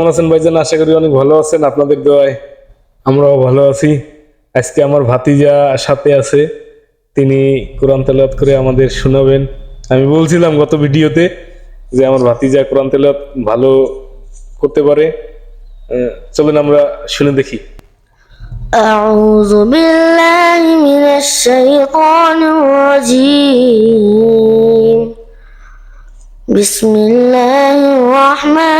কেমন আছেন ভাইজান আশা করি অনেক ভালো আছেন আপনাদের দোয়ায় আমরাও ভালো আছি আজকে আমার ভাতিজা সাথে আছে তিনি কোরআন তেলাওয়াত করে আমাদের শোনাবেন আমি বলছিলাম গত ভিডিওতে যে আমার ভাতিজা কোরআন তেলাওয়াত ভালো করতে পারে আহ, চলেন আমরা শুনে দেখি أعوذ بالله من الشيطان الرجيم بسم الله الرحمن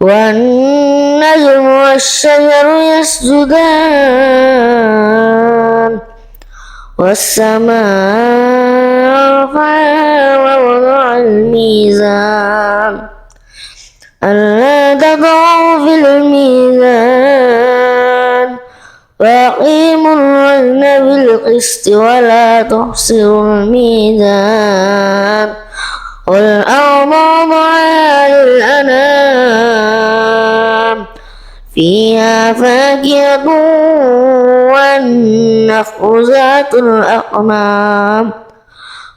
والنجم والشجر يسجدان والسماء رفعها ووضع الميزان ألا تطغوا في الميزان وأقيموا الوزن بالقسط ولا تخسروا الميزان والأرض وضعها للأنام فيها فاكهة والنخل ذات الأقمام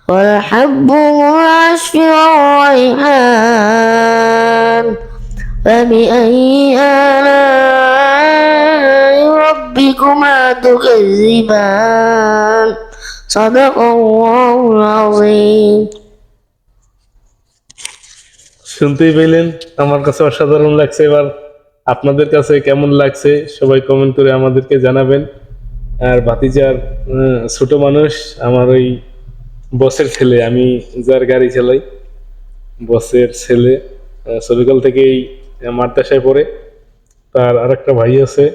والحب ذو العشف والريحان فبأي آلاء ربكما تكذبان صدق الله العظيم শুনতেই পেলেন আমার কাছে অসাধারণ লাগছে এবার আপনাদের কাছে কেমন লাগছে সবাই কমেন্ট করে আমাদেরকে জানাবেন। আর ভাতিজার ছোট মানুষ, আমার ওই বসের ছেলে, আমি যার গাড়ি চালাই, বসের ছেলে ছোটকাল থেকেই মাদ্রাসায় পড়ে। তার আর একটা ভাই আছে,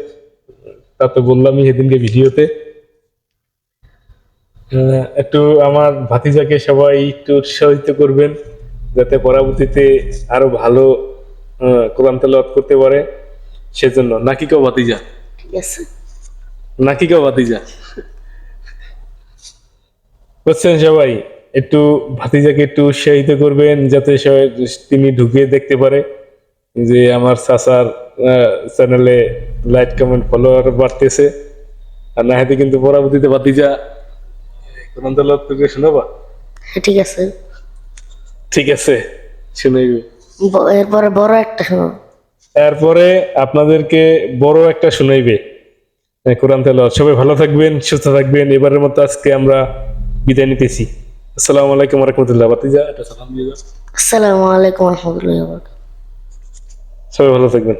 তা তো বললামই সেদিনকে ভিডিওতে। একটু আমার ভাতিজাকে সবাই একটু উৎসাহিত করবেন, যাতে পরবর্তীতে আরও ভালো কোরআন তেলাওয়াত করতে পারে সেজন্য। নাকি কেউ ভাতিজা? নাকি কেউ ভাতিজা? বুঝছেন সবাই? একটু ভাতিজাকে একটু উৎসাহিত করবেন যাতে সবাই তিনি ঢুকে দেখতে পারে যে আমার চাচার চ্যানেলে লাইক কমেন্ট ফলোয়ার বাড়তেছে। আর না হাতে কিন্তু পরবর্তীতে ভাতিজা কোরআন তেলাওয়াত করে শোনাবা? হ্যাঁ, ঠিক আছে। ঠিক আছে শুনে ব- এরপরে বড় একটা শোনো। এরপরে আপনাদেরকে বড় একটা শুনাইবে। কোরআন তেলাওয়াত। সবাই ভালো থাকবেন সুস্থ থাকবেন। এবারের মতো আজকে আমরা বিদায় নিতেছি। আসসালামু আলাইকুম রহমতুল্লাহ বাতিজা একটা সালাম দিয়ে। আসসালামু আলাইকুম রহমতুল্লাহ সবাই ভালো থাকবেন।